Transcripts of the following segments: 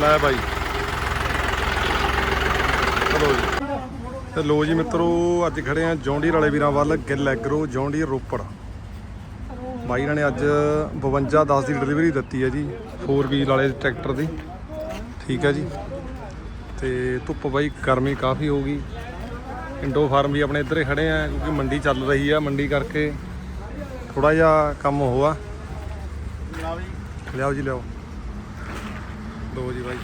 ਲੈ ਬਾਈ। ਚਲੋ ਜੀ। ਤੇ ਲੋ ਜੀ ਮਿੱਤਰੋ, ਅੱਜ ਖੜੇ ਆ ਜੌਂਡੀਰ ਵਾਲੇ ਵੀਰਾਂ ਵੱਲ, Gill agro John Deere Ropar. ਬਾਈ ਇਹਨਾਂ ਨੇ ਅੱਜ 52 10 ਦੀ ਡਿਲੀਵਰੀ ਦਿੱਤੀ ਹੈ ਜੀ 4 ਵੀਲ ਵਾਲੇ ਟਰੈਕਟਰ ਦੀ। ਠੀਕ ਹੈ ਜੀ। ਤੇ ਧੁੱਪ ਬਾਈ ਗਰਮੀ ਕਾਫੀ ਹੋ ਗਈ। ਇੰਡੋ ਫਾਰਮ ਵੀ ਆਪਣੇ ਇੱਧਰ ਹੀ ਖੜੇ ਆ, ਕਿਉਂਕਿ ਮੰਡੀ ਚੱਲ ਰਹੀ ਆ, ਮੰਡੀ ਕਰਕੇ ਥੋੜਾ ਜਿਹਾ ਕੰਮ ਹੋਆ। ਲਿਆਓ ਜੀ, ਲਿਆਓ। ਲੋ ਜੀ ਬਾਈ।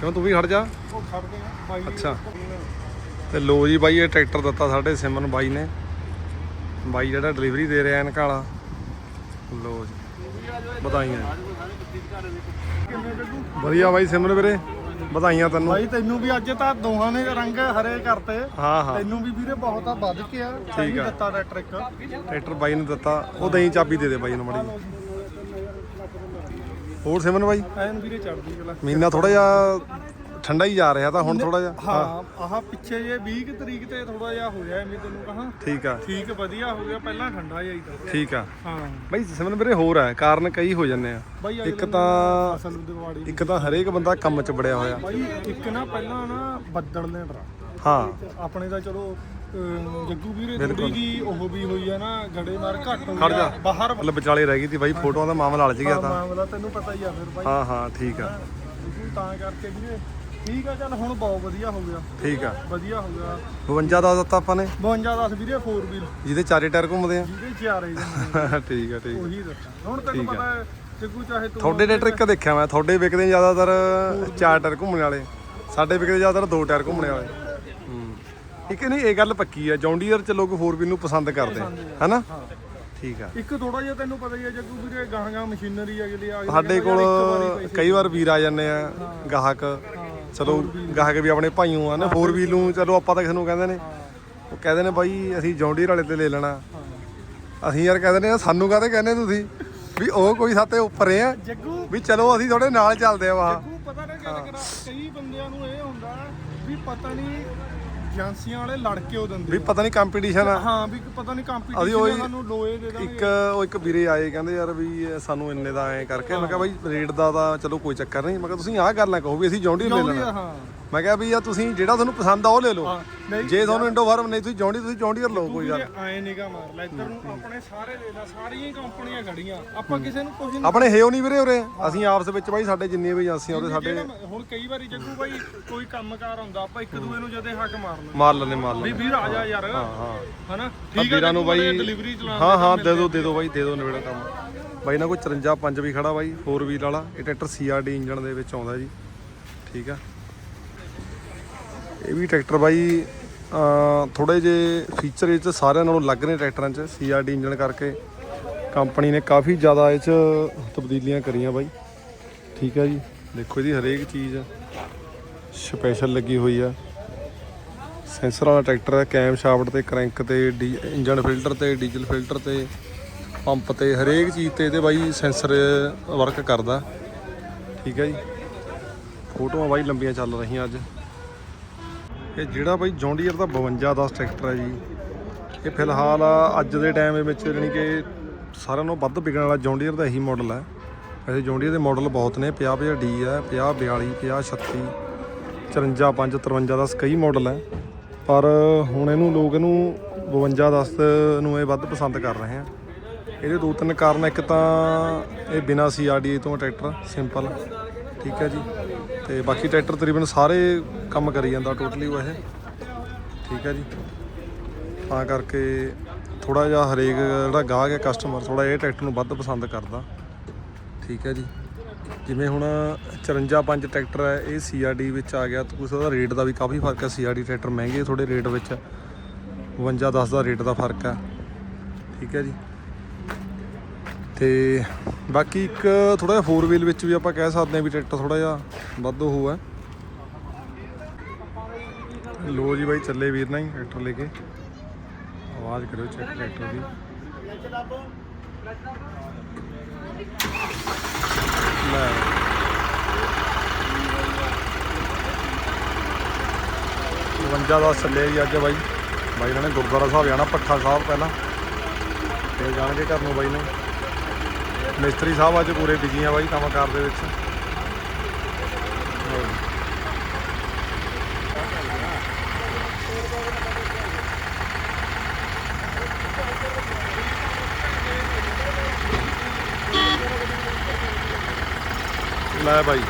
ਕਿਉਂ ਤੂੰ ਵੀ ਖੜ ਜਾ? ਉਹ ਖੜਦੇ ਆ ਬਾਈ ਅੱਛਾ। ਤੇ ਲੋ ਜੀ ਬਾਈ ਇਹ ਟਰੈਕਟਰ ਦਿੱਤਾ ਸਾਡੇ ਸਿਮਨ ਬਾਈ ਨੇ। ਬਾਈ ਜਿਹੜਾ ਡਿਲੀਵਰੀ ਦੇ ਰਿਹਾ ਐਨਕਾਂ ਵਾਲਾ। ਲੋ ਜੀ ਵਧਾਈਆਂ। ਵਧੀਆ ਬਾਈ ਸਿਮਨ ਵੀਰੇ ਵਧਾਈਆਂ ਤੈਨੂੰ। ਬਾਈ ਤੈਨੂੰ ਵੀ ਅੱਜ ਤਾਂ ਦੋਹਾਂ ਨੇ ਰੰਗ ਹਰੇ ਕਰਤੇ। ਹਾਂ ਹਾਂ। ਤੈਨੂੰ ਵੀ ਵੀਰੇ ਬਹੁਤ ਆ ਵੱਧ ਕੇ ਆ। ਠੀਕ ਆ। ਦਿੱਤਾ ਟਰੈਕਟਰ ਟਰੈਕਟਰ ਬਾਈ ਨੂੰ ਦਿੱਤਾ ਉਹ ਦਹੀਂ ਚਾਬੀ ਦੇ ਦੇ ਬਾਈ ਨੂੰ ਮੜੀ ਹੋਰ ਸਿਮਨ ਬਾਈ? ਐਨ ਵੀਰੇ ਚੜਦੀ ਗਲਾ ਮਹੀਨਾ ਥੋੜਾ ਜਿਹਾ ਠੰਡਾ ਹੀ ਜਾ ਰਿਹਾ ਤਾਂ ਹੁਣ ਥੋੜਾ ਜਿਹਾ ਹਾਂ ਆਹ ਪਿੱਛੇ ਜੇ 20 ਕੁ ਤਰੀਕ ਤੇ ਥੋੜਾ ਜਿਹਾ ਹੋਇਆ ਐਵੇਂ ਤੈਨੂੰ ਕਹਾਂ। ਠੀਕ ਆ। ਠੀਕ ਵਧੀਆ ਹੋ ਗਿਆ ਪਹਿਲਾਂ ਠੰਡਾ ਜਿਹਾ ਹੀ ਤਾਂ। ਠੀਕ ਆ। ਹਾਂ। ਬਾਈ ਸਿਮਨ ਵੀਰੇ ਹੋਰ ਆ ਕਾਰਨ ਕਈ ਹੋ ਜਾਂਦੇ ਆ। ਇੱਕ ਤਾਂ ਅਸਲ ਦਿਵਾੜੀ ਇੱਕ ਤਾਂ ਹਰੇਕ ਬੰਦਾ ਕੰਮ 'ਚ ਬੜਿਆ ਹੋਇਆ। ਬਾਈ ਇੱਕ ਨਾ ਪਹਿਲਾਂ ਨਾ ਬੱਦਲ ਨੇ ਡਰਾ। ਹਾਂ। ਆਪਣੇ ਤਾਂ ਚਲੋ ਜੱਗੂ ਵੀਰੇ ਥੋੜੀ ਜੀ ਉਹ ਵੀ ਹੋਈ ਆ ਨਾ ਗੜੇ ਮਾਰ ਘੱਟ ਹੋ ਖੜ ਜਾ। ਬਾਹਰ ਮਤਲਬ ਵਿਚਾਲੇ ਰਹਿ ਗਈ ਸੀ ਬਾਈ ਫੋਟੋਆਂ ਦਾ ਮਾਮਲਾ ਅਲਝ ਗਿਆ ਤਾਂ। ਮਾਮਲਾ ਤੈਨੂੰ ਪਤਾ ਹੀ ਆ ਫਿਰ ਬਾਈ। ਹਾਂ ਹਾਂ ਠੀਕ ਆ। ਤਾਂ ਕਰਕੇ ਵੀਰੇ ਠੀਕ ਆ ਚੱਲ ਹੁਣ ਬਹੁਤ ਵਧੀਆ ਹੋ ਗਿਆ। ਠੀਕ ਆ। ਵਧੀਆ ਹੋ ਗਿਆ। 52 ਦਾ ਦਿੱਤਾ ਆਪਾਂ ਨੇ। 52 10 ਵੀਰੇ 4 ਵੀਲ ਜਿਹਦੇ ਚਾਰੇ ਟਾਇਰ ਘੁੰਮਦੇ ਆ। ਜਿਹਦੇ ਚਾਰੇ ਠੀਕ ਆ ਠੀਕ ਆ। ਉਹੀ ਦੱਸਾਂ। ਹੁਣ ਤੈਨੂੰ ਪਤਾ ਜੱਗੂ ਚਾਹੇ ਤੂੰ ਤੁਹਾਡੇ ਟਰੈਕਟਰ ਇੱਕ ਦੇਖਿਆ ਮੈਂ। ਤੁਹਾਡੇ ਵਿਕਦੇ ਜ਼ਿਆਦਾਤਰ ਚਾਰ ਟਾਇਰ ਘੁੰਮਣ ਵਾਲੇ। ਸਾਡੇ ਵਿਕਦੇ ਜ਼ਿਆਦਾਤਰ ਦੋ ਟਾਇਰ ਘੁੰਮਣ ਵਾਲੇ। ਇੱਕ ਨਹੀਂ ਇਹ ਗੱਲ ਪੱਕੀ ਆ। ਜੌਂਡੀਅਰ ਚ ਲੋਕ 4 ਵੀਲ ਨੂੰ ਪਸੰਦ ਕਰਦੇ ਆ। ਹੈਨਾ? ਠੀਕ ਆ। ਇੱਕ ਥੋੜਾ ਜਿਹਾ ਤੈਨੂੰ ਪਤਾ ਹੀ ਆ ਜੱਗੂ ਵੀਰੇ ਗਾਹਾਂ ਗਾਹਾਂ ਮਸ਼ੀਨਰੀ ਅਗਲੀ ਆ ਗਈ ਸਾਡੇ ਕੋਲ ਕਈ ਵਾਰ ਵੀਰ ਆ ਜਾਂਦੇ ਆ ਗਾਹਕ। ਚਲੋ ਗਾਹਕ ਵੀ ਆਪਣੇ ਭਾਈਓ ਆ ਨਾ 4 ਵੀਲ ਨੂੰ ਚਲੋ ਆਪਾਂ ਤਾਂ ਕਿਸੇ ਨੂੰ ਕਹਿੰਦੇ ਨੇ। ਉਹ ਕਹਿੰਦੇ ਨੇ ਬਾਈ ਅਸੀਂ ਜੌਂਡੀਅਰ ਵਾਲੇ ਤੇ ਲੈ ਲੈਣਾ। ਅਸੀਂ ਯਾਰ ਕਹਿੰਦੇ ਨੇ ਸਾਨੂੰ ਕਾਹਦੇ ਕਹਿੰਦੇ ਤੁਸੀਂ? ਵੀ ਉਹ ਕੋਈ ਸਾਤੇ ਉੱਪਰ ਆ ਜੱਗੂ। ਵੀ ਚਲੋ ਅਸੀਂ ਤੁਹਾਡੇ ਨਾਲ ਚੱਲਦੇ ਆ ਵਾਹ। ਜੱਗੂ ਪਤਾ ਨਾ ਗੱਲ ਕਰਾਂ ਕਈ ਬੰਦਿਆਂ ਨੂੰ ਇਹ ਹੁੰਦਾ ਵੀ ਪਤਾ ਨਹੀਂ ਏਜੰਸੀਆਂ ਵਾਲੇ ਲੜ ਕੇ ਉਹ ਦਿੰਦੇ ਵੀ ਪਤਾ ਨਹੀਂ ਕੰਪੀਟੀਸ਼ਨ ਆ। ਹਾਂ ਵੀ ਪਤਾ ਨਹੀਂ ਕੰਪੀਟੀਸ਼ਨ ਸਾਨੂੰ ਲੋਏ ਦੇ ਦਾਂਗੇ ਇੱਕ ਉਹ ਇੱਕ ਵੀਰੇ ਆਏ ਕਹਿੰਦੇ ਯਾਰ ਵੀ ਸਾਨੂੰ ਇੰਨੇ ਦਾ ਐ ਕਰਕੇ। ਮੈਂ ਕਿਹਾ ਬਾਈ ਰੇਟ ਦਾ ਤਾਂ ਚਲੋ ਕੋਈ ਚੱਕਰ ਨਹੀਂ। ਮੈਂ ਕਿਹਾ ਤੁਸੀਂ ਆਹ ਗੱਲ ਕਹੋ ਵੀ ਅਸੀਂ ਜੌਂਡੀ ਲੈ ਲੈਣਾ। ਹਾਂ। ਮੈਂ ਕਿਹਾ ਵੀ ਯਾ ਤੁਸੀਂ ਜਿਹੜਾ ਤੁਹਾਨੂੰ ਪਸੰਦ ਆ ਉਹ ਲੈ ਲਓ। ਜੇ ਤੁਹਾਨੂੰ ਇੰਡੋ ਫਾਰਮ ਨਹੀਂ ਤੁਸੀਂ ਜੌਂਡੀ ਤੁਸੀਂ ਜੌਂਡੀਅਰ ਲਓ ਕੋਈ ਗੱਲ। ਆਏ ਨਿਗਾ ਮਾਰ ਲੈ ਇੱਧਰ ਨੂੰ ਆਪਣੇ ਸਾਰੇ ਲੈ ਲੈ ਸਾਰੀਆਂ ਹੀ ਕੰਪਨੀਆਂ ਖੜੀਆਂ। ਆਪਾਂ ਕਿਸੇ ਨੂੰ ਕੁਝ ਨਹੀਂ ਆਪਣੇ ਹੈ ਉਹ ਨਹੀਂ ਵੀਰੇ ਉਰੇ। ਅਸੀਂ ਆਪਸ ਵਿੱਚ ਬਾਈ ਸਾਡੇ ਜਿੰਨੀਆਂ ਵੀ ਏਜੰਸੀਆਂ ਉਹਦੇ ਸਾਡੇ ਹੁਣ ਕਈ ਵਾਰੀ ਜੱਗੂ ਬਾਈ ਕੋਈ ਕੰਮਕਾਰ ਹੁੰਦਾ ਆਪਾਂ ਇੱਕ ਦੂਏ ਨੂੰ ਜਦੇ ਹੱਕ ਮਾਰਨਾ ਮਾਰ ਲੈਣੇ ਮਾਰ ਵੀ ਲੈਣੇ ਵੀਰ ਆ ਜਾ ਯਾਰ। ਹਾਂ ਹਾਂ। ਹਨਾ? ਆ ਠੀਕ ਆ ਵੀਰਾਂ ਨੂੰ ਬਾਈ ਡਿਲੀਵਰੀ ਚਲਾ ਹਾਂ ਹਾਂ ਦੇ ਦਿਓ ਦੇ ਦਿਓ ਬਾਈ ਦੇ ਦਿਓ ਨਵੇੜਾ ਕੰਮ। ਬਾਈ ਨਾਲ ਕੋਈ 54 5 ਵੀ ਖੜਾ ਬਾਈ 4 ਵੀਲ ਵਾਲਾ ਇਹ ਟਰੈਕਟਰ ਸੀਆਰਡੀ ਇੰਜਨ ਦੇ ਵਿੱਚ ਆਉਂਦਾ ਜੀ। ਠੀਕ ਆ? ਇਹ ਵੀ ਟਰੈਕਟਰ ਬਾਈ ਥੋੜੇ ਜੇ ਫੀਚਰ ਇਹ ਚ ਸਾਰਿਆਂ ਨਾਲੋਂ ਲੱਗ ਨੇ ਟਰੈਕਟਰਾਂ 'ਚ ਸੀਆਰਡੀ ਇੰਜਨ ਕਰਕੇ। ਕੰਪਨੀ ਨੇ ਕਾਫੀ ਜ਼ਿਆਦਾ ਇਹ 'ਚ ਤਬਦੀਲੀਆਂ ਕਰੀਆਂ ਬਾਈ। ਠੀਕ ਹੈ ਜੀ, ਦੇਖੋ ਇਹਦੀ ਹਰੇਕ ਚੀਜ਼ ਸਪੈਸ਼ਲ ਲੱਗੀ ਹੋਈ ਆ। ਸੈਂਸਰ ਵਾਲਾ ਟਰੈਕਟਰ ਹੈ ਕੈਮ ਸ਼ਾਫਟ ਤੇ ਕ੍ਰੈਂਕ ਤੇ, ਡੀ- ਇੰਜਨ ਫਿਲਟਰ ਤੇ ਡੀਜ਼ਲ ਫਿਲਟਰ ਤੇ ਪੰਪ ਤੇ, ਹਰੇਕ ਚੀਜ਼ ਤੇ ਇਹਦੇ ਬਾਈ ਸੈਂਸਰ ਵਰਕ ਕਰਦਾ। ਠੀਕ ਹੈ ਜੀ। ਫੋਟੋਆਂ ਬਾਈ ਲੰਬੀਆਂ ਚੱਲ ਰਹੀਆਂ ਅੱਜ। ਇਹ ਜਿਹੜਾ ਬਾਈ ਜੌਂਡੀਅਰ ਦਾ 52 10 ਟਰੈਕਟਰ ਹੈ ਜੀ, ਇਹ ਫਿਲਹਾਲ ਅੱਜ ਦੇ ਟਾਈਮ ਦੇ ਵਿੱਚ ਜਾਣੀ ਕਿ ਸਾਰਿਆਂ ਨਾਲੋਂ ਵੱਧ ਵਿਕਣ ਵਾਲਾ ਜੌਂਡੀਅਰ ਦਾ ਇਹੀ ਮਾਡਲ ਹੈ। ਵੈਸੇ ਜੌਂਡੀਅਰ ਦੇ ਮਾਡਲ ਬਹੁਤ ਨੇ 50 50 ਡੀ ਹੈ 50 42 50 36 54 5 53 10 ਕਈ ਮਾਡਲ ਹੈ। ਪਰ ਹੁਣ ਇਹਨੂੰ ਲੋਕ ਇਹਨੂੰ 52 10 ਨੂੰ ਇਹ ਵੱਧ ਪਸੰਦ ਕਰ ਰਹੇ ਆ। ਇਹਦੇ ਦੋ ਤਿੰਨ ਕਾਰਨ, ਇੱਕ ਤਾਂ ਇਹ ਬਿਨਾ ਸੀਆਰਡੀ ਤੋਂ ਟਰੈਕਟਰ ਸਿੰਪਲ ਠੀਕ ਹੈ ਜੀ। ਤੇ ਬਾਕੀ ਟਰੈਕਟਰ ਤਕਰੀਬਨ ਸਾਰੇ ਕੰਮ ਕਰੀ ਜਾਂਦਾ ਟੋਟਲੀ ਉਹ ਇਹ। ਠੀਕ ਹੈ ਜੀ। ਤਾਂ ਕਰਕੇ ਥੋੜਾ ਜਿਹਾ ਹਰੇਕ ਜਿਹੜਾ ਗਾਹਕ ਹੈ ਕਸਟਮਰ ਥੋੜਾ ਇਹ ਟਰੈਕਟਰ ਨੂੰ ਵੱਧ ਪਸੰਦ ਕਰਦਾ। ਠੀਕ ਹੈ ਜੀ। ਜਿਵੇਂ ਹੁਣ 54 5 ਟਰੈਕਟਰ ਹੈ, ਇਹ ਸੀਆਰਡੀ ਵਿੱਚ ਆ ਗਿਆ। ਤਾਂ ਕੁਛ ਉਹਦਾ ਰੇਟ ਦਾ ਵੀ ਕਾਫੀ ਫ਼ਰਕ ਹੈ। ਸੀਆਰਡੀ ਟਰੈਕਟਰ ਮਹਿੰਗੇ ਥੋੜੇ ਰੇਟ ਵਿੱਚ 52 10 ਦਾ ਰੇਟ ਦਾ ਫ਼ਰਕ ਹੈ। ਠੀਕ ਹੈ ਜੀ। ਤੇ ਬਾਕੀ ਇੱਕ ਥੋੜਾ ਜਿਹਾ ਫੋਰ ਵੀਲ ਵਿੱਚ ਵੀ ਆਪਾਂ ਕਹਿ ਸਕਦੇ ਹਾਂ ਵੀ ਟਰੈਕਟਰ ਥੋੜਾ ਜਿਹਾ ਵੱਧ ਉਹ ਹੈ। ਲੋ ਜੀ ਬਾਈ, ਚੱਲੇ ਵੀਰ ਨਾਲ ਹੀ ਟਰੈਕਟਰ ਲੈ ਕੇ। ਆਵਾਜ਼ ਕਰਿਓ ਚੈੱਕ ਟਰੈਕਟਰ ਦੀ। ਲੈ। 52 ਦਾ ਚੱਲੇ ਜੀ ਅੱਜ ਬਾਈ। ਬਾਈ ਇਹਨਾਂ ਨੇ ਗੁਰਦੁਆਰਾ ਸਾਹਿਬ ਜਾਣਾ, ਪੱਠਾ ਸਾਹਿਬ ਪਹਿਲਾਂ। ਤੇ ਜਾਣਗੇ ਘਰ ਨੂੰ ਬਾਈ ਨੇ। ਮਿਸਤਰੀ ਸਾਹਿਬ ਅੱਜ ਪੂਰੇ ਬਿਜ਼ੀ ਆ ਬਾਈ ਕੰਮਕਾਰ ਦੇ ਵਿੱਚ। ਲਓ ਲੈ ਬਾਈ।